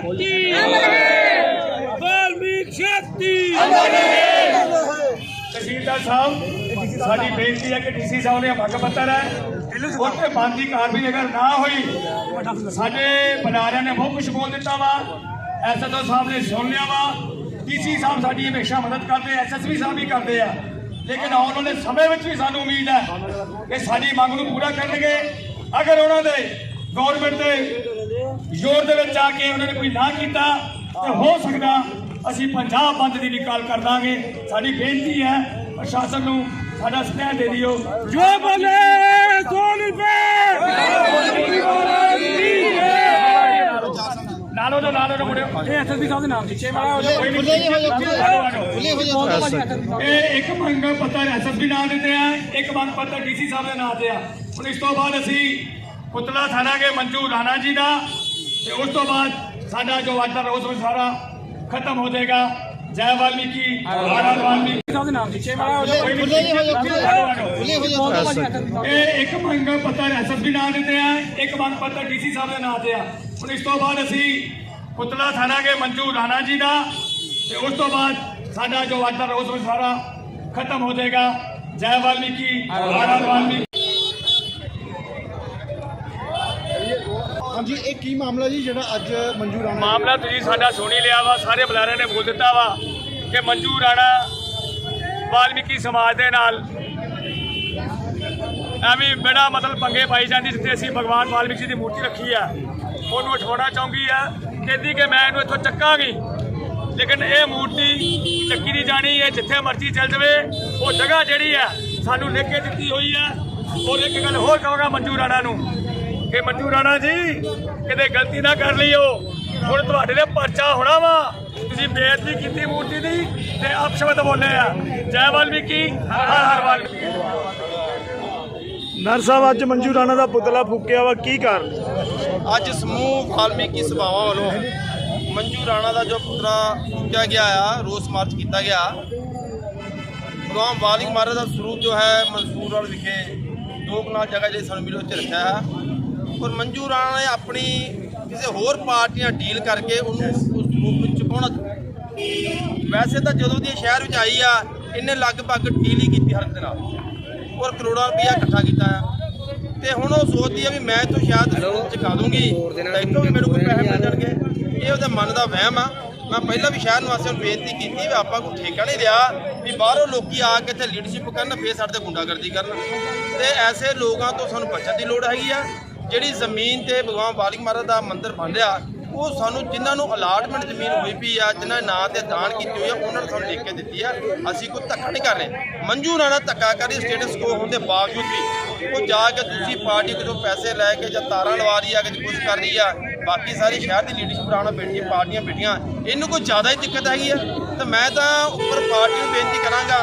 शक्ति वाल्मीकि शक्ति ਤਹਿਸੀਲਦਾਰ ਸਾਹਿਬ ਸਾਡੀ ਬੇਨਤੀ ਹੈ ਕਿ ਡੀਸੀ ਸਾਹਿਬ ਨੇ ਮੰਗ ਪੱਤਰ ਹੈ ਉੱਥੇ ਬੰਦੀ ਕਾਰਵਾਈ ਅਗਰ ਨਾ ਹੋਈ ਸਾਡੇ ਬੁਲਾਰਿਆਂ ਨੇ ਬਹੁਤ ਕੁਝ ਬੋਲ ਦਿੱਤਾ ਵਾ ਐਸਐਸਓ ਸਾਹਿਬ ਨੇ ਸੁਣ ਲਿਆ ਵਾ ਡੀਸੀ ਸਾਹਿਬ ਸਾਡੀ ਹਮੇਸ਼ਾ ਮਦਦ ਕਰਦੇ ਐਸਐਸਪੀ ਸਾਹਿਬ ਵੀ ਕਰਦੇ ਆ ਲੇਕਿਨ ਆਉਣ ਵਾਲੇ ਸਮੇਂ ਵਿੱਚ ਵੀ ਸਾਨੂੰ ਉਮੀਦ ਹੈ ਕਿ ਸਾਡੀ ਮੰਗ ਨੂੰ ਪੂਰਾ ਕਰਨਗੇ ਅਗਰ ਉਹਨਾਂ ਦੇ ਗਵਰਨਮੈਂਟ ਦੇ ਜ਼ੋਰ ਦੇ ਵਿੱਚ ਆ ਕੇ ਉਹਨਾਂ ਨੇ ਕੋਈ ਨਾ ਕੀਤਾ ਤੇ ਹੋ ਸਕਦਾ ਅਸੀਂ ਪੰਜਾਬ ਬੰਦ ਦੀ ਨਿਕਾਲ ਕਰ ਦਾਂਗੇ। ਸਾਡੀ ਬੇਨਤੀ ਹੈ ਪ੍ਰਸ਼ਾਸਨ ਨੂੰ ਸਾਡਾ ਸਨੇਹ ਦੇ ਦਿਓ। ਜੋ ਬੋਲੇ ਸੋਨੀ ਨਾਲੋ ਦੇ ਨਾਲੋ ਦੇ ਮੁੰਡੇ ਇਹ ਐਸਐਸਪੀ ਸਾਹਿਬ ਦੇ ਨਾਮ ਦੀ ਛੇ ਮਾਲਾ ਹੋ ਜਾ ਇਹ ਇੱਕ ਮੰਗ ਪੱਤਰ ਐਸਐਸਪੀ ਨਾਮ ਦਿੱਤੇ ਆ ਇੱਕ ਮੰਗ ਪੱਤਰ ਡੀਸੀ ਸਾਹਿਬ ਦੇ ਨਾਮ ਤੇ ਆ। ਹੁਣ ਇਸ ਤੋਂ ਬਾਅਦ ਅਸੀਂ ਪੁਤਲਾ ਥਾਣਾ ਕੇ ਮੰਜੂ ਰਾਣਾ ਜੀ ਦਾ। उस तो बाद साडा जो वादा उस सारा खत्म हो जाएगा। जय वाल्मीकि। एक मंग पत्र एस एस पी ना दिते हैं, एक मंग पत्र डीसी साहब ना दिया। इस तो बाद असी पुतला थाना के मंजू राणा जी का उस तो बाद साडा जो वादा उस सारा खत्म हो जाएगा। जय वाल्मीकि। ਹਾਂਜੀ, ਇਹ ਕੀ ਮਾਮਲਾ ਜੀ? ਜਿਹੜਾ ਅੱਜ ਮੰਜੂ ਰਾਣਾ ਮਾਮਲਾ ਤੁਸੀਂ ਸਾਡਾ ਸੁਣੀ ਲਿਆ ਵਾ, ਸਾਰੇ ਬੁਲਾਰਿਆਂ ਨੇ ਬੋਲ ਦਿੱਤਾ ਵਾ ਕਿ ਮੰਜੂ ਰਾਣਾ ਵਾਲਮੀਕੀ ਸਮਾਜ ਦੇ ਨਾਲ ਐਵੇਂ ਬੜਾ ਮਤਲਬ ਪੰਗੇ ਪਾਈ ਜਾਂਦੀ ਜਿੱਥੇ ਅਸੀਂ ਭਗਵਾਨ ਵਾਲਮੀਕੀ ਦੀ ਮੂਰਤੀ ਰੱਖੀ ਆ। ਉਹਨੂੰ ਉਠਾਉਣਾ ਚਾਹੁੰਦੀ ਆ, ਕਹਿੰਦੀ ਕਿ ਮੈਂ ਇਹਨੂੰ ਇੱਥੋਂ ਚੱਕਾਂਗੀ। ਲੇਕਿਨ ਇਹ ਮੂਰਤੀ ਚੱਕੀ ਨਹੀਂ ਜਾਣੀ ਹੈ ਜਿੱਥੇ ਮਰਜ਼ੀ ਚੱਲ ਜਾਵੇ, ਉਹ ਜਗ੍ਹਾ ਜਿਹੜੀ ਆ ਸਾਨੂੰ ਲਿਖ ਕੇ ਦਿੱਤੀ ਹੋਈ ਆ। ਔਰ ਇੱਕ ਗੱਲ ਹੋਰ ਕਹਾਂਗਾ ਮੰਜੂ ਰਾਣਾ ਨੂੰ ਕਿ ਮੰਜੂ ਰਾਣਾ ਜੀ ਕਿਤੇ ਗਲਤੀ ਨਾ ਕਰ ਲਈਓ। ਹੁਣ ਤੁਹਾਡੇ ਲਈ ਪਰਚਾ ਹੋਣਾ ਵਾ। ਤੁਸੀਂ ਬੇਇੱਜ਼ਤੀ ਕੀਤੀ ਮੂਰਤੀ ਦੀ ਤੇ ਅਪਸ਼ਬਦ ਬੋਲੇ ਆ। ਜੈ ਵਾਲਮੀਕੀ ਹਰ ਹਰ ਵਾਲਮੀਕੀ। ਨਰ ਸਾਹਿਬ ਅੱਜ ਮੰਜੂ ਰਾਣਾ ਦਾ ਪੁਤਲਾ ਫੂਕਿਆ ਵਾ। ਕੀ ਕਾਰਨ? ਅੱਜ ਸਮੂਹ ਵਾਲਮੀਕੀ ਸਭਾਵਾਂ ਵੱਲੋਂ ਮੰਜੂ ਰਾਣਾ ਦਾ ਜੋ ਪੁਤਰਾ ਫੂਕਿਆ ਗਿਆ ਆ ਰੋਸ ਮਾਰਚ ਕੀਤਾ ਗਿਆ ਭਗਵਾਨ ਵਾਲਿਕ ਮਹਾਰਾਜ ਦਾ ਸਰੂਪ ਜੋ ਹੈ ਮਨਸੂਰਵਾਲ ਵਿਖੇ ਦੋ ਕਨਾਲ ਜਗ੍ਹਾ ਜਿਹੜੀ ਸਾਨੂੰ ਮਿਲੀ ਉੱਥੇ ਰੱਖਿਆ ਹੈ। ਔਰ ਮੰਜੂ ਰਾਣਾ ਨੇ ਆਪਣੀ ਕਿਸੇ ਹੋਰ ਪਾਰਟੀ ਨਾਲ ਡੀਲ ਕਰਕੇ ਉਹਨੂੰ ਉਸ ਸਰੂਪ ਵਿੱਚ ਪਾਉਣਾ ਵੈਸੇ ਤਾਂ ਜਦੋਂ ਦੀ ਇਹ ਸ਼ਹਿਰ ਵਿੱਚ ਆਈ ਆ, ਇਹਨੇ ਲਗਭਗ ਡੀਲ ਹੀ ਕੀਤੀ ਹਰ ਇੱਕ ਦੇ ਨਾਲ। ਔਰ ਕਰੋੜਾਂ ਰੁਪਇਆ ਇਕੱਠਾ ਕੀਤਾ ਆ। ਤੇ ਹੁਣ ਉਹ ਸੋਚਦੀ ਆ ਵੀ ਮੈਂ ਇੱਥੋਂ ਸ਼ਾਇਦ ਚੁਕਾ ਦੂੰਗੀ, ਤਾਂ ਇੱਥੋਂ ਵੀ ਮੈਨੂੰ ਕੋਈ ਪੈਸੇ ਮਿਲ ਜਾਣਗੇ। ਇਹ ਉਹਦੇ ਮਨ ਦਾ ਵਹਿਮ ਆ। ਮੈਂ ਪਹਿਲਾਂ ਵੀ ਸ਼ਹਿਰ ਨਿਵਾਸੀਆਂ ਨੂੰ ਬੇਨਤੀ ਕੀਤੀ ਵੀ ਆਪਾਂ ਕੋਈ ਠੇਕਾ ਨਹੀਂ ਲਿਆ, ਵੀ ਬਾਹਰੋਂ ਲੋਕੀ ਆ ਕੇ ਇੱਥੇ ਲੀਡਰਸ਼ਿਪ ਕਰਨ, ਫੇਰ ਸਾਡੇ ਤੇ ਗੁੰਡਾਗਰਦੀ ਕਰਨ। ਤੇ ਐਸੇ ਲੋਕਾਂ ਤੋਂ ਸਾਨੂੰ ਬਚਣ ਦੀ ਲੋੜ ਹੈਗੀ ਆ। ਜਿਹੜੀ ਜ਼ਮੀਨ ਤੇ ਭਗਵਾਨ ਵਾਲਿਕ ਮਹਾਰਾਜ ਦਾ ਮੰਦਿਰ ਬਣ ਰਿਹਾ, ਉਹ ਸਾਨੂੰ ਜਿਨ੍ਹਾਂ ਨੂੰ ਅਲਾਟਮੈਂਟ ਜ਼ਮੀਨ ਹੋਈ ਪਈ ਆ, ਜਿਨ੍ਹਾਂ ਨਾਂ ਤੇ ਦਾਨ ਕੀਤੀ ਹੋਈ ਆ, ਉਹਨਾਂ ਨੂੰ ਸਾਨੂੰ ਲਿਖ ਕੇ ਦਿੱਤੀ ਆ। ਅਸੀਂ ਕੋਈ ਧੱਕਾ ਨਹੀਂ ਕਰ ਰਹੇ। ਮੰਜੂ ਰਾਣਾ ਧੱਕਾ ਕਰੀ ਸਟੇਟਸ ਕੋ ਹੋਣ ਦੇ ਬਾਵਜੂਦ ਵੀ ਉਹ ਜਾ ਕੇ ਦੂਜੀ ਪਾਰਟੀ ਕੋਲੋਂ ਪੈਸੇ ਲੈ ਕੇ ਜਾਂ ਤਾਰਾਂ ਲਵਾ ਰਹੀ ਆ ਕਿ ਕੁਝ ਕਰ ਰਹੀ ਆ। ਬਾਕੀ ਸਾਰੇ ਸ਼ਹਿਰ ਦੀ ਲੀਡਰਸ਼ਿਪ ਰਾਣਾ ਬੈਠੀਆਂ ਪਾਰਟੀਆਂ ਬੈਠੀਆਂ ਇਹਨੂੰ ਕੋਈ ਜ਼ਿਆਦਾ ਹੀ ਦਿੱਕਤ ਹੈਗੀ ਆ। ਤਾਂ ਮੈਂ ਤਾਂ ਉੱਪਰ ਪਾਰਟੀ ਨੂੰ ਬੇਨਤੀ ਕਰਾਂਗਾ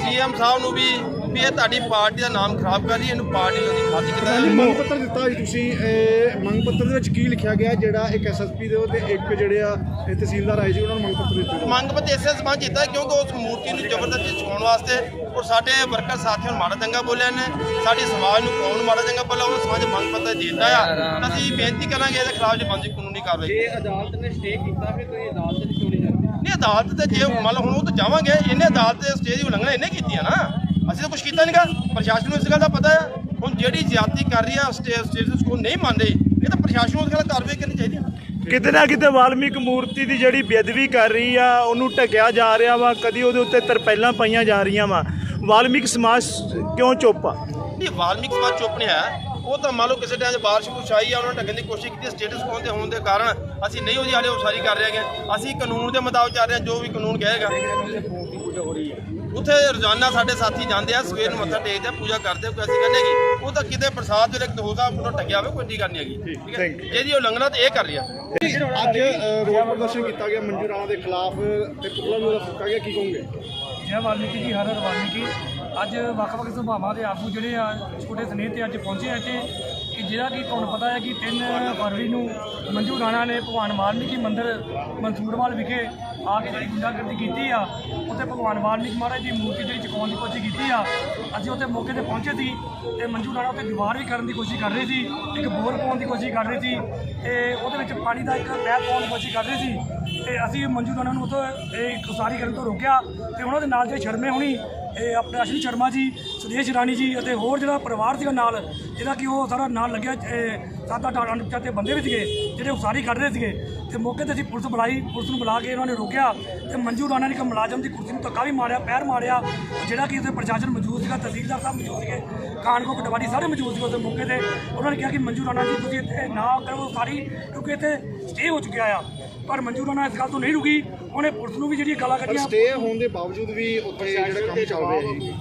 ਸੀਐਮ ਸਾਹਿਬ ਨੂੰ ਵੀ ਵੀ ਇਹ ਤੁਹਾਡੀ ਪਾਰਟੀ ਦਾ ਨਾਮ ਖਰਾਬ ਕਰ ਰਹੀ ਹੈ, ਇਹਨੂੰ ਪਾਰਟੀ ਦੀ ਖਾਤੀ ਕਿਦਾਂ ਮੰਗ ਪੱਤਰ ਦਿੱਤਾ ਜੀ ਤੁਸੀਂ ਇਹ ਮੰਗ ਪੱਤਰ ਦੇ ਵਿੱਚ ਕੀ ਲਿਖਿਆ ਗਿਆ ਜਿਹੜਾ ਇੱਕ ਐਸਐਸਪੀ ਦੇ ਤੇ ਇੱਕ ਜਿਹੜੇ ਆ ਇਹ ਤਹਿਸੀਲਦਾਰ ਆਏ ਸੀ ਉਹਨਾਂ ਨੂੰ ਮੰਗ ਪੱਤਰ ਦਿੱਤੇ ਮੰਗ ਪੱਤਰ ਇਸੇ ਸਬੰਧ ਕੀਤਾ ਕਿਉਂਕਿ ਉਸ ਮੂਰਤੀ ਨੂੰ ਜ਼ਬਰਦਸਤੀ ਛੁਪਾਉਣ ਵਾਸਤੇ ਔਰ ਸਾਡੇ ਵਰਕਰ ਸਾਥੀਆਂ ਨੂੰ ਮਾੜਾ ਚੰਗਾ ਬੋਲਿਆ ਨੇ ਸਾਡੇ ਸਮਾਜ ਨੂੰ ਕੌਣ ਮਾੜਾ ਚੰਗਾ ਬੋਲਿਆ ਉਹ ਸਮਾਜ ਮੰਗ ਪੱਤਰ ਦਿੱਤਾ ਆ। ਤਾਂ ਅਸੀਂ ਬੇਨਤੀ ਕਰਾਂਗੇ ਇਹਦੇ ਖਿਲਾਫ ਜੋ ਬੰਦੀ ਕਾਨੂੰਨੀ ਕਾਰਵਾਈ। ਜੇ ਅਦਾਲਤ ਨੇ ਸਟੇ ਕੀਤਾ ਫਿਰ ਕੋਈ ਅਦਾਲਤ ਨਹੀਂ ਚੋਰੀ ਜਾਂਦੀ? ਨਹੀਂ ਅਦਾਲਤ ਤੇ ਜੇ ਮੰਨ ਹੁਣ ਉਹ ਤਾਂ ਜਾਵਾਂਗੇ ਇਹਨੇ ਅਦਾਲਤ ਦੇ ਸਟੇ ਦੀ ਉਲੰਘਣਾ ਇਹਨੇ ਕੀਤੀ ਆ ਨਾ। ਅਸੀਂ ਤਾਂ ਕੁਝ ਕੀਤਾ ਨਹੀਂਗਾ ਪ੍ਰਸ਼ਾਸਨ ਨੂੰ ਇਸ ਗੱਲ ਦਾ ਪਤਾ ਆ। ਹੁਣ ਜਿਹੜੀ ਜ਼ਿਆਦਤੀ ਕਰ ਰਹੀ ਆ ਸਟੇਟਸ ਕੋ ਨਹੀਂ ਮੰਨ ਰਹੀ ਇਹ ਤਾਂ ਪ੍ਰਸ਼ਾਸਨ ਨੂੰ ਉਸ ਗੱਲ ਕਾਰਵਾਈ ਕਰਨੀ ਚਾਹੀਦੀ ਆ। ਕਿਤੇ ਨਾ ਕਿਤੇ ਵਾਲਮੀਕ ਮੂਰਤੀ ਦੀ ਜਿਹੜੀ ਬੇਅਦਬੀ ਕਰ ਰਹੀ ਆ ਉਹਨੂੰ ਢਕਿਆ ਜਾ ਰਿਹਾ ਵਾ ਕਦੀ ਉਹਦੇ ਉੱਤੇ ਤਰਪੈਲਾਂ ਪਾਈਆਂ ਜਾ ਰਹੀਆਂ ਵਾ। ਵਾਲਮੀਕ ਸਮਾਜ ਕਿਉਂ ਚੁੱਪ ਆ? ਇਹ ਵਾਲਮੀਕ ਸਮਾਜ ਚੁੱਪ ਨਹੀਂ ਹੈ। ਉਹ ਤਾਂ ਮੰਨ ਲਓ ਕਿਸੇ ਟਾਈਮ ਬਾਰਿਸ਼ ਕੁਛ ਆਈ ਆ ਉਹਨਾਂ ਨੇ ਢੱਕਣ ਦੀ ਕੋਸ਼ਿਸ਼ ਕੀਤੀ ਸਟੇਟਸ ਕੋਨ ਦੇ ਹੋਣ ਦੇ ਕਾਰਨ ਅਸੀਂ ਨਹੀਂ ਉਹਦੀ ਹਾਲੇ ਉਸਾਰੀ ਕਰ ਰਹੇ ਹੈਗੇ। ਅਸੀਂ ਕਾਨੂੰਨ ਦੇ ਮੁਤਾਬਕ ਚੱਲ ਰਹੇ ਹਾਂ ਜੋ ਵੀ ਕਾਨੂੰਨ ਕਹੇਗਾ। ਉੱਥੇ ਰੋਜ਼ਾਨਾ ਸਾਡੇ ਸਾਥੀ ਜਾਂਦੇ ਆ ਸਵੇਰ ਨੂੰ ਮੱਥਾ ਟੇਕਦੇ ਆ ਪੂਜਾ ਕਰਦੇ ਆ ਕੋਈ ਅਸੀਂ ਕਹਿੰਦੇ ਕਿ ਉਹ ਤਾਂ ਕਿਤੇ ਪ੍ਰਸਾਦ ਵੇਲੇ ਕਿਤੇ ਹੋਗਾ ਪੂਰਾ ਟੱਗਿਆ ਹੋਵੇ ਕੋਈ ਨਹੀਂ ਹੈਗੀ। ਠੀਕ ਹੈ. ਜਿਹਦੀ ਉਲੰਘਣਾ ਤੇ ਇਹ ਕਰ ਰਹੀ ਅੱਜ ਰੋਡ ਪ੍ਰਦਰਸ਼ਨ ਕੀਤਾ ਗਿਆ ਮੰਜੂ ਰਾਣਾ ਦੇ ਖਿਲਾਫ ਤੇ ਪੁਤਲਾ ਉਹਦਾ ਫੂਕਾ ਗਿਆ ਕੀ ਕਹੋਗੇ? ਜੈ ਵਾਲਮੀਕੀ ਜੀ ਹਰ ਹਰ ਵਾਲਮੀਕੀ। ਅੱਜ ਵੱਖ-ਵੱਖ ਸਭਾਵਾਂ ਦੇ ਆਗੂ ਜਿਹੜੇ ਆ ਛੋਟੇ ਸਨੇਹ ਤੇ ਅੱਜ ਪਹੁੰਚੇ ਆ ਇੱਥੇ ਕਿ ਜਿਹੜਾ ਕਿ ਤੁਹਾਨੂੰ ਪਤਾ ਹੈ ਕਿ 3 ਫਰਵਰੀ ਨੂੰ ਮੰਜੂ ਰਾਣਾ ਨੇ ਭਗਵਾਨ ਵਾਲਮੀਕੀ ਮੰਦਿਰ ਮਨਸੂਰਵਾਲ ਵਿਖੇ ਆ ਕੇ ਜਿਹੜੀ ਗੁੰਡਾਗਰਦੀ ਕੀਤੀ ਆ, ਉੱਥੇ ਭਗਵਾਨ ਵਾਲਮੀਕ ਮਹਾਰਾਜ ਦੀ ਮੂਰਤੀ ਜਿਹੜੀ ਚੁਕਾਉਣ ਦੀ ਕੋਸ਼ਿਸ਼ ਕੀਤੀ ਆ, ਅਸੀਂ ਉੱਥੇ ਮੌਕੇ ਤੇ ਪਹੁੰਚੇ ਸੀ ਤੇ ਮੰਜੂ ਰਾਣਾ ਉੱਥੇ ਦੀਵਾਰ ਵੀ ਕਰਨ ਦੀ ਕੋਸ਼ਿਸ਼ ਕਰ ਰਹੀ ਸੀ, ਇੱਕ ਬੋਰ ਪਾਉਣ ਦੀ ਕੋਸ਼ਿਸ਼ ਕਰ ਰਹੀ ਸੀ ਤੇ ਉਹਦੇ ਵਿੱਚ ਪਾਣੀ ਦਾ ਇੱਕ ਪੈਪ ਪਾਉਣ ਦੀ ਕੋਸ਼ਿਸ਼ ਕਰ ਰਹੀ ਸੀ ਤੇ ਅਸੀਂ ਮੰਜੂ ਰਾਣਾ ਨੂੰ ਉੱਥੋਂ ਇਹ ਉਸਾਰੀ ਕਰਨ ਤੋਂ ਰੋਕਿਆ ਤੇ ਉਹਨਾਂ ਦੇ ਨਾਲ ਜਿਹੜੇ ਸ਼ਰਮੇ ਹੋਣੀ, ਇਹ ਆਪਣੇ ਅਸ਼ਵਨੀ ਸ਼ਰਮਾ ਜੀ, ਸੁਦੇਸ਼ ਰਾਣੀ ਜੀ ਅਤੇ ਹੋਰ ਜਿਹੜਾ ਪਰਿਵਾਰ ਸੀਗਾ ਨਾਲ ਜਿਹੜਾ ਕਿ ਉਹ ਸਾਰਾ ਨਾਲ ਲੱਗਿਆ ਸੱਤ ਅੱਠ ਅਣਪਛਾਤੇ ਬੰਦੇ ਵੀ ਸੀਗੇ, ਜਿਹੜੇ ਉਸਾਰੀ ਕੱਢ ਰਹੇ ਸੀਗੇ। ਤੇ ਮੌਕੇ ਤੇ ਅਸੀਂ ਪੁਲਿਸ ਬੁਲਾਈ, ਪੁਲਿਸ ਨੂੰ ਬੁਲਾ ਕੇ ਉਹਨਾਂ ਨੇ ਰੋਕਿਆ। ਤੇ ਮੰਜੂ ਰਾਣਾ ਨੇ ਇੱਕ ਮੁਲਾਜ਼ਮ ਦੀ ਕੁਰਸੀ ਨੂੰ ਧੱਕਾ ਵੀ ਮਾਰਿਆ, ਪੈਰ ਮਾਰਿਆ, ਜਿਹੜਾ ਕਿ ਉੱਥੇ ਪ੍ਰਸ਼ਾਸਨ ਮੌਜੂਦ ਸੀਗਾ, ਤਹਿਸੀਲਦਾਰ ਸਾਹਿਬ ਮੌਜੂਦ ਸੀਗੇ ਕਾਨਕੋ ਪਟਵਾਰੀ ਸਾਰੇ ਮੌਜੂਦ ਸੀਗੇ ਉੱਥੇ ਮੌਕੇ ਤੇ। ਉਹਨਾਂ ਨੇ ਕਿਹਾ ਕਿ ਮੰਜੂ ਰਾਣਾ ਜੀ, ਤੁਸੀਂ ਇੱਥੇ ਨਾ ਕਰੋ ਸਾਰੀ ਕਿਉਂਕਿ ਇੱਥੇ ਸਟੇ ਹੋ ਚੁੱਕਿਆ ਆ। ਪਰ ਮੰਜੂ ਰਾਣਾ ਇਸ ਗੱਲ ਤੋਂ ਨਹੀਂ ਰੁਕੀ। ਉਹਨੇ ਪੁਲਿਸ ਨੂੰ ਵੀ ਜਿਹੜੀ ਗਾਲਾਂ ਕੱਢੀਆਂ। ਸਟੇ ਹੋਣ ਦੇ ਬਾਵਜੂਦ ਵੀ ਉੱਥੇ ਜਿਹੜਾ ਕੰਮ ਚੱਲ ਰਿਹਾ ਜੀ।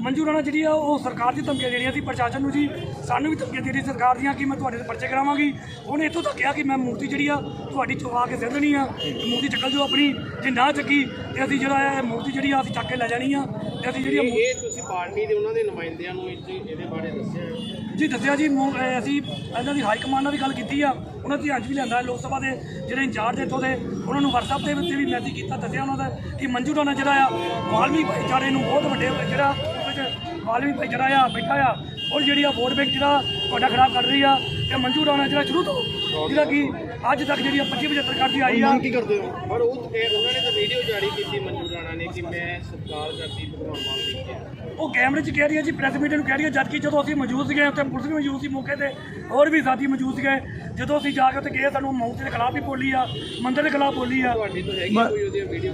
ਮੰਜੂ ਰਾਣਾ ਜਿਹੜੀ ਆ ਉਹ ਸਰਕਾਰ ਦੀ ਧਮਕੀਆਂ ਦੇਣੀਆਂ ਸੀ। ਪ੍ਰਸ਼ਾਸਨ ਨੂੰ ਜੀ ਸਾਨੂੰ ਵੀ ਧਮਕੀਆਂ ਦੇ ਰਹੀ ਸਰਕਾਰ ਦੀਆਂ ਕਿ ਮੈਂ ਤੁਹਾਡੇ ਤੇ ਪਰਚੇ ਕਰਾਵਾਂਗੀ। ਉਹਨੇ ਇੱਥੋਂ ਤੱਕ ਕਿਹਾ ਕਿ ਮੈਂ ਮੂਰਤੀ ਜਿਹੜੀ ਆ ਤੁਹਾਡੀ ਚੁਕਾ ਕੇ ਸਿੱਧ ਨਹੀਂ ਆ। ਮੂਰਤੀ ਚੱਕਲ ਜੋ ਆਪਣੀ ਜੇ ਨਾ ਚੱਕੀ ਤੇ ਅਸੀਂ ਜਿਹੜਾ ਆ ਇਹ ਮੂਰਤੀ ਜਿਹੜੀ ਆ ਅਸੀਂ ਚੱਕ ਕੇ ਲੈ ਜਾਣੀ ਆ। ਤੇ ਅਸੀਂ ਜਿਹੜੀ ਆ ਇਹ ਤੁਸੀਂ ਪਾਰਟੀ ਦੇ ਉਹਨਾਂ ਦੇ ਨੁਮਾਇੰਦਿਆਂ ਨੂੰ ਇਸ ਇਹਦੇ ਬਾਰੇ ਦੱਸਿਆ? ਜੀ ਦੱਸਿਆ ਜੀ ਮੋ- ਅਹ ਅਸੀਂ ਇਹਨਾਂ ਦੀ ਹਾਈ ਕਮਾਂਡ ਨਾਲ ਵੀ ਗੱਲ ਕੀਤੀ ਆ। ਉਹਨਾਂ ਦੀ ਅੱਜ ਵੀ ਲਿਆਂਦਾ ਲੋਕ ਸਭਾ ਦੇ ਜਿਹੜੇ ਇੰਚਾਰਜ ਇੱਥੋਂ ਦੇ ਉਹਨਾਂ ਨੂੰ WhatsApp ਦੇ ਉੱਤੇ ਵੀ ਮੈਸੇਜ ਕੀਤਾ, ਦੱਸਿਆ ਉਹਨਾਂ ਦਾ ਕਿ ਮੰਜੂ ਰਾਣਾ ਜਿਹੜਾ ਆ ਵਾਲਮੀਕ ਭਾਈਚਾਰੇ ਨੂੰ ਬਹੁਤ ਵੱਡੇ ਜਿਹੜਾ, ਉਹਦੇ 'ਚ ਵਾਲਮੀਕ ਭਾਈਚਾਰਾ ਆ, ਬੈਠਾ ਆ ਔਰ ਜਿਹੜੀ ਆ ਵੋਟ ਬੈਂਕ ਜਿਹੜਾ ਤੁਹਾਡਾ ਖਰਾਬ ਕਰ ਰਹੀ ਆ, ਤੇ ਮੰਜੂ ਰਾਣਾ ਜਿਹੜਾ ਸ਼ੁਰੂ ਤੋਂ, ਜਿਹੜਾ ਕਿ ਅੱਜ ਤੱਕ ਜਿਹੜੀ ਆ 25 75 ਕਰਦੀ ਆਈ ਆ। ਮੰਗ ਕੀ ਕਰਦੇ ਹੋ? ਪਰ ਉਹ ਉਹਨਾਂ ਨੇ ਤਾਂ ਵੀਡੀਓ ਜਾਰੀ ਕੀਤੀ ਮਨਜੂਰ ਰਾਣਾ ਨੇ ਕਿ ਮੈਂ ਸਤਿਕਾਰ ਕਰਦੀ ਭਗਵਾਨ ਮਾਨ ਜੀ। ਉਹ ਕੈਮਰੇ 'ਚ ਕਹਿ ਰਹੀ ਹੈ ਜੀ ਪ੍ਰੈਸ ਮੀਟ ਨੂੰ ਕਹਿ ਰਹੀ ਹੈ ਜਦ ਕਿ ਜਦੋਂ ਅਸੀਂ ਮੌਜੂਦ ਸੀਗੇ ਉੱਥੇ ਪੁਲਿਸ ਵੀ ਮੌਜੂਦ ਸੀ ਮੌਕੇ ਤੇ ਹੋਰ ਵੀ ਸਾਥੀ ਮੌਜੂਦ ਸੀਗੇ। ਜਦੋਂ ਅਸੀਂ ਜਾ ਕੇ ਉੱਥੇ ਗਏ ਸਾਨੂੰ ਮੌਤ ਦੇ ਖਿਲਾਫ ਵੀ ਬੋਲੀ ਆ ਮੰਦਰ ਦੇ ਖਿਲਾਫ ਬੋਲੀ ਆ। ਤੁਹਾਡੀ ਤਾਂ ਹੈਗੀ ਕੋਈ ਉਹਦੀ ਵੀਡੀਓ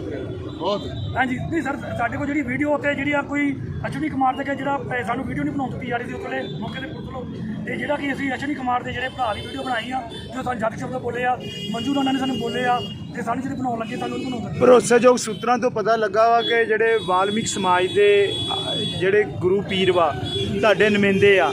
ਬਹੁਤ। ਹਾਂਜੀ ਨਹੀਂ ਸਰ ਸਾਡੇ ਕੋਲ ਜਿਹੜੀ ਵੀਡੀਓ ਉੱਤੇ ਜਿਹੜੀ ਆ ਕੋਈ ਅਸ਼ਵਨੀ ਕੁਮਾਰ ਦੇ ਕੇ ਜਿਹੜਾ ਸਾਨੂੰ ਵੀਡੀਓ ਨਹੀਂ ਬਣਾਉਣ ਦਿੱਤੀ ਜਾ ਰਹੀ ਸੀ ਉੱਥੇ ਮੌਕੇ ਤੇ ਪੁਲਿਸ ਲੋ ਤੇ ਜਿਹੜਾ ਕਿ ਅਸੀਂ ਅਸ਼ਵਨੀ ਕੁਮਾਰ ਦੇ ਜਿਹੜੇ ਭਰਾ ਦੀ ਵੀਡੀਓ ਬਣਾਈ ਆ ਜੋ ਸਾਨੂੰ ਜੱਟ ਸ਼ਬਦ ਬੋਲੇ ਆ ਮੰਜੂ ਰਾਣਾ ਨੇ ਸਾਨੂੰ ਬੋਲੇ ਆ ਤੇ ਸਾਨੂੰ ਜਿਹੜੇ ਬਣਾਉਣ ਲੱਗੇ ਸਾਨੂੰ ਨਹੀਂ ਬਣਾਉਣ ਭਰੋਸੇਯੋਗ ਸੂਤਰਾਂ ਤੋਂ ਪਤਾ ਲੱਗਾ ਵਾ ਕਿ ਜਿਹੜੇ ਵਾਲਮੀਕ ਸਮਾਜ ਦੇ ਅਹ, ਜਿਹੜੇ ਗੁਰੂ ਪੀਰ ਵਾ ਤੁਹਾਡੇ ਨੁਮਾਇੰਦੇ ਆ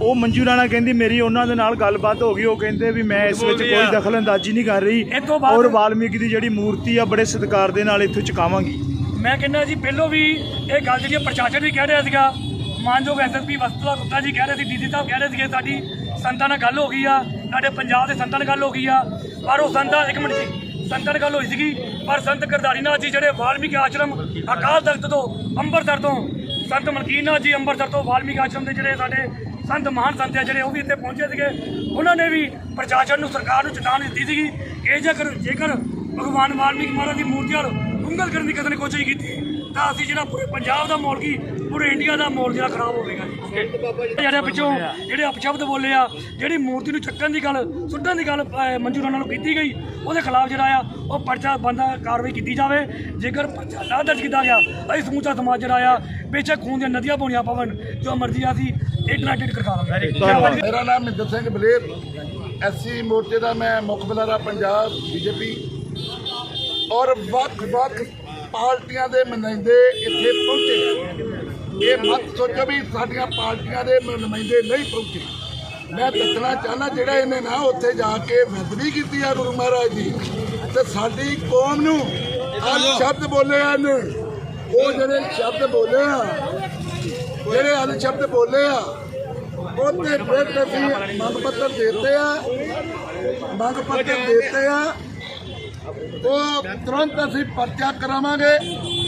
ਉਹ ਮੰਜੂ ਰਾਣਾ ਕਹਿੰਦੀ ਮੇਰੀ ਉਹਨਾਂ ਦੇ ਨਾਲ ਗੱਲਬਾਤ ਹੋ ਗਈ। ਉਹ ਕਹਿੰਦੇ ਵੀ ਮੈਂ ਇਸ ਵਿੱਚ ਕੋਈ ਦਖਲ ਅੰਦਾਜ਼ੀ ਨਹੀਂ ਕਰ ਰਹੀ ਇਹ ਤੋਂ ਬਾਅਦ- ਔਰ ਵਾਲਮੀਕ ਦੀ ਜਿਹੜੀ ਮੂਰਤੀ ਆ ਬੜੇ ਸਤਿਕਾਰ ਦੇ ਨਾਲ ਇੱਥੋਂ ਚੁਕਾਵਾਂਗੀ। ਮੈਂ ਕਹਿੰਦਾ ਜੀ ਪਹਿਲੋਂ ਵੀ ਇਹ ਗੱਲ ਜਿਹੜੀ ਪ੍ਰਸ਼ਾਸਨ ਵੀ ਕਹਿ ਰਿਹਾ ਸੀਗਾ ਮਾਨਯੋਗ ਐਸਐਸਪੀ ਵਸਤਲਾ ਗੁਪਤਾ ਜੀ ਕਹਿ ਰਹੇ ਸੀ, ਡੀਸੀ ਸਾਹਿਬ ਕਹਿ ਰਹੇ ਸੀਗੇ, ਸਾਡੀ ਸੰਤਾਂ ਨਾਲ ਗੱਲ ਹੋ ਗਈ ਆ, ਸਾਡੇ ਪੰਜਾਬ ਦੇ ਸੰਤਾਂ ਨਾਲ ਗੱਲ ਹੋ ਗਈ ਆ, ਪਰ ਉਹ ਸੰਤਾਂ, ਇੱਕ ਮਿੰਟ ਜੀ, ਸੰਤਾਂ ਨਾਲ ਗੱਲ ਹੋਈ ਸੀਗੀ, ਪਰ ਸੰਤ ਗਰਦਾਰੀ ਨਾਥ ਜੀ, ਜਿਹੜੇ ਵਾਲਮੀਕੀ ਆਸ਼ਰਮ ਅਕਾਲ ਤਖਤ ਤੋਂ ਅੰਮ੍ਰਿਤਸਰ ਤੋਂ ਸੰਤ ਮਲਕੀਤ ਨਾਥ ਜੀ, ਅੰਮ੍ਰਿਤਸਰ ਤੋਂ ਵਾਲਮੀਕ ਆਸ਼ਰਮ ਦੇ ਜਿਹੜੇ ਸਾਡੇ ਸੰਤ, ਮਹਾਨ ਸੰਤ ਆ, ਜਿਹੜੇ ਉਹ ਵੀ ਇੱਥੇ ਪਹੁੰਚੇ ਸੀਗੇ, ਉਹਨਾਂ ਨੇ ਵੀ ਪ੍ਰਸ਼ਾਸਨ ਨੂੰ, ਸਰਕਾਰ ਨੂੰ ਚੇਤਾਵਨੀ ਦਿੱਤੀ ਸੀਗੀ ਕਿ ਜੇਕਰ ਜੇਕਰ ਭਗਵਾਨ ਵਾਲਮੀਕ ਮਹਾਰਾਜ ਦੀ ਮੂਰਤੀ ਨਾਲ ਉਂਗਲ ਕਰਨ ਦੀ ਕਦੇ ਕੋਸ਼ਿਸ਼ ਕੀਤੀ। ਤਾਂ ਅਸੀਂ ਜਿਹੜਾ ਪੂਰੇ ਪੰਜਾਬ ਦਾ ਮਾਹੌਲ ਕੀ ਪੂਰੇ ਇੰਡੀਆ ਦਾ ਮਾਹੌਲ ਜਿਹੜਾ ਖਰਾਬ ਹੋਵੇਗਾ ਜੀ। ਜਿਹੜੇ ਪਿੱਛੋਂ ਜਿਹੜੇ ਅਪਸ਼ਬਦ ਬੋਲੇ ਆ ਜਿਹੜੀ ਮੂਰਤੀ ਨੂੰ ਚੱਕਣ ਦੀ ਗੱਲ ਸੁੱਟਣ ਦੀ ਗੱਲ ਅਹ, ਮੰਜੂ ਰਾਣਾ ਨੂੰ ਕੀਤੀ ਗਈ ਉਹਦੇ ਖਿਲਾਫ ਜਿਹੜਾ ਆ ਉਹ ਪਰਚਾ ਬੰਦਾ ਕਾਰਵਾਈ ਕੀਤੀ ਜਾਵੇ। ਜੇਕਰ ਪਰਚਾ ਨਾ ਦਰਜ ਕੀਤਾ ਗਿਆ ਅਸੀਂ ਸਮੂਚਾ ਸਮਾਜ ਜਿਹੜਾ ਆ ਬੇਸ਼ੱਕ ਖੂਨ ਦੀਆਂ ਨਦੀਆਂ ਬੋਣੀਆਂ ਪਵਨ ਜੋ ਮਰਜ਼ੀ ਆ ਅਸੀਂ ਇੰਟਰਨੈਟ ਕਰ ਦਾਂਗੇ ਮੇਰਾ ਨਾਮ ਮਹਿੰਦਰ ਸਿੰਘ ਬਲੇਰ ਐਸਸੀ ਮੋਰਚੇ ਦਾ ਮੈਂ ਮੁੱਖ ਬੁਲਾਰਾ ਪੰਜਾਬ ਬੀਜੇਪੀ। ਔਰ ਵੱਖ-ਵੱਖ ਪਾਰਟੀਆਂ ਦੇ ਨੁਮਾਇੰਦੇ ਇੱਥੇ ਪਹੁੰਚੇ। ਇਹ ਮਤ ਸੋਚੋ ਵੀ ਸਾਡੀਆਂ ਪਾਰਟੀਆਂ ਦੇ ਨੁਮਾਇੰਦੇ ਨਹੀਂ ਪਹੁੰਚੇ। ਮੈਂ ਦੱਸਣਾ ਚਾਹਨਾ ਜਿਹੜਾ ਇਹਨੇ ਨਾ ਉੱਥੇ ਜਾ ਕੇ ਬੇਅਦਬੀ ਕੀਤੀ ਆ ਗੁਰੂ ਮਹਾਰਾਜ ਦੀ, ਤੇ ਸਾਡੀ ਕੌਮ ਨੂੰ ਆ ਸ਼ਬਦ ਬੋਲੇ ਆ ਉਹ ਜਿਹੜੇ ਸ਼ਬਦ ਬੋਲੇ ਆ, ਜਿਹੜੇ ਅਨ ਸ਼ਬਦ ਬੋਲੇ ਆ ਉਹਦੇ ਫਿਰ ਅਸੀਂ ਮੰਗ ਪੱਤਰ ਦਿੱਤੇ ਆ, ਮੰਗ ਪੱਤਰ ਦਿੱਤੇ ਆ ਉਹ ਤੁਰੰਤ ਅਸੀਂ ਪਰਚਾ ਕਰਾਵਾਂਗੇ।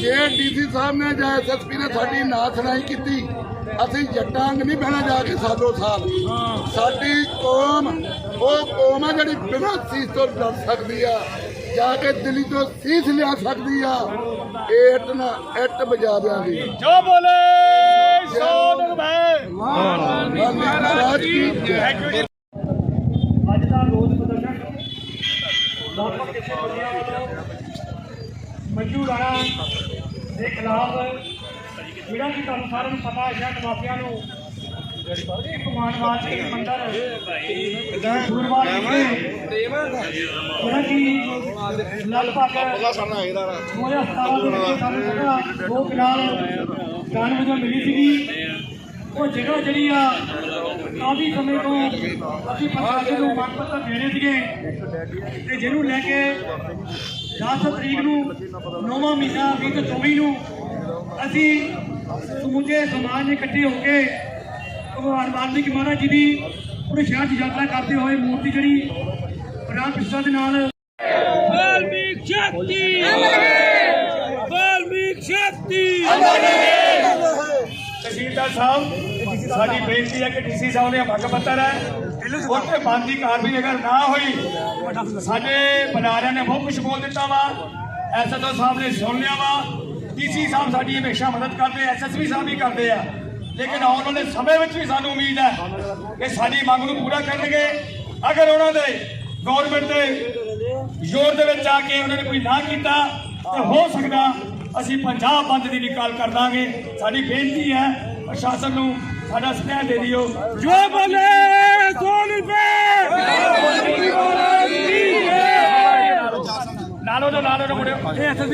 ਜੇ ਡੀਸੀ ਸਾਹਿਬ ਨੇ ਜਾਂ ਐਸਐਸਪੀ ਨੇ ਸਾਡੀ ਨਾ ਸੁਣਾਈ ਕੀਤੀ ਅਸੀਂ ਜੱਟਾਂਗ ਨਹੀਂ ਬਹਿਣਾ ਜਾ ਕੇ ਸਾਲੋ ਸਾਲ। ਸਾਡੀ ਕੌਮ ਉਹ ਕੌਮ ਆ ਜਿਹੜੀ ਬਿਨਾਂ ਸੀਸ ਤੋਂ ਲੜ ਸਕਦੀ ਆ ਜਾ ਕੇ ਦਿੱਲੀ ਤੋਂ ਸੀਸ ਲਿਆ ਸਕਦੀ ਆ। ਇੱਟ ਨਾ ਇੱਟ ਵਜਾ ਦਿਆਂਗੇ। ਜੋ ਬੋਲੇ ਸੋ ਨਿਰਭੈ। ਵਾਲਮੀਕ ਮਹਾਰਾਜ ਕੀ ਜੈ ਅੱਜ ਦਾ ਰੋਜ਼ ਪ੍ਰਦਰਸ਼ਨ ਵੱਖ-ਵੱਖ ਜਥੇਬੰਦੀਆਂ ਵੱਲੋਂ ਮੰਜੂ ਰਾਣਾ ਦੇ ਖਿਲਾਫ ਜਿਹੜਾ ਕਿ ਤੁਹਾਨੂੰ ਸਾਰਿਆਂ ਨੂੰ ਪਤਾ ਹੈ ਸ਼ਾਇਦ ਮਾਫੀਆ ਨੂੰ ਇੱਕ ਮਾਨਵਾਦ ਦੇ ਮੰਦਰ ਗੁਰਵਾਰ ਵਿਖੇ ਜਿਹੜਾ ਕਿ ਲਗਭਗ 2017 ਦੇ ਵਿੱਚ ਸਾਨੂੰ ਜਗ੍ਹਾ ਦੋ ਕਿਨਾਲ ਜਾਣ ਵਜੋਂ ਮਿਲੀ ਸੀਗੀ। ਉਹ ਜਗ੍ਹਾ ਜਿਹੜੀ ਆ ਕਾਫੀ ਸਮੇਂ ਤੋਂ ਅਸੀਂ ਪ੍ਰਸ਼ਾਸਨ ਨੂੰ ਮੰਗ ਪੱਤਰ ਦੇ ਰਹੇ ਸੀਗੇ ਤੇ ਜਿਹਨੂੰ ਲੈ ਕੇ 10 ਤਰੀਕ ਨੂੰ ਨੌਵਾਂ ਮਹੀਨਾ 2024 ਨੂੰ ਅਸੀਂ ਸਮੁੱਚੇ ਸਮਾਜ ਨੇ ਇਕੱਠੇ ਹੋ ਕੇ ਭਗਵਾਨ ਵਾਲਮੀਕ ਮਹਾਰਾਜ ਜੀ ਦੀ ਪ੍ਰਸ਼ਾਦ ਯਾਤਰਾ ਕਰਦੇ ਹੋਏ ਮੂਰਤੀ ਜਿਹੜੀ ਪ੍ਰਾਣ ਪ੍ਰਸ਼ਾਦ ਦੇ ਨਾਲ ਤਹਿਸੀਲਦਾਰ ਸਾਹਿਬ ਸਾਡੀ ਬੇਨਤੀ ਹੈ ਕਿ ਡੀਸੀ ਸਾਹਿਬ ਨੇ ਮੰਗ ਪੱਤਰ ਹੈ। ਉੱਥੇ ਬੰਦੀ ਕਾਰਵਾਈ ਅਗਰ ਨਾ ਹੋਈ, ਸਾਡੇ ਬੁਲਾਰਿਆਂ ਨੇ ਬਹੁਤ ਕੁਝ ਬੋਲ ਦਿੱਤਾ ਵਾ ਐਸਐਚਓ ਸਾਹਿਬ ਨੇ ਸੁਣ ਲਿਆ ਵਾ, ਡੀਸੀ ਸਾਹਿਬ ਸਾਡੀ ਹਮੇਸ਼ਾ ਮਦਦ ਕਰਦੇ ਐਸਐਸਪੀ ਸਾਹਿਬ ਵੀ ਕਰਦੇ ਆ, ਲੇਕਿਨ ਆਉਣ ਵਾਲੇ ਸਮੇਂ ਵਿੱਚ ਵੀ ਸਾਨੂੰ ਉਮੀਦ ਹੈ ਕਿ ਸਾਡੀ ਮੰਗ ਨੂੰ ਪੂਰਾ ਕਰਨਗੇ। ਅਗਰ ਉਹਨਾਂ ਦੇ ਗਵਰਨਮੈਂਟ ਦੇ ਜ਼ੋਰ ਦੇ ਵਿੱਚ ਆ ਕੇ ਉਹਨਾਂ ਨੇ ਕੋਈ ਨਾ ਕੀਤਾ, ਤੇ ਹੋ ਸਕਦਾ ਅਸੀਂ ਪੰਜਾਬ ਬੰਦ ਦੀ ਨਿਕਾਲ ਕਰ ਦਾਂਗੇ। ਸਾਡੀ ਬੇਨਤੀ ਹੈ, ਪ੍ਰਸ਼ਾਸਨ ਨੂੰ ਸਾਡਾ ਸਨੇਹ ਦੇ ਦਿਓ। ਜੋ ਬੋਲੇ! ਨਾਲੋ ਤੋਂ ਨਾਲੋ ਇਹ SSB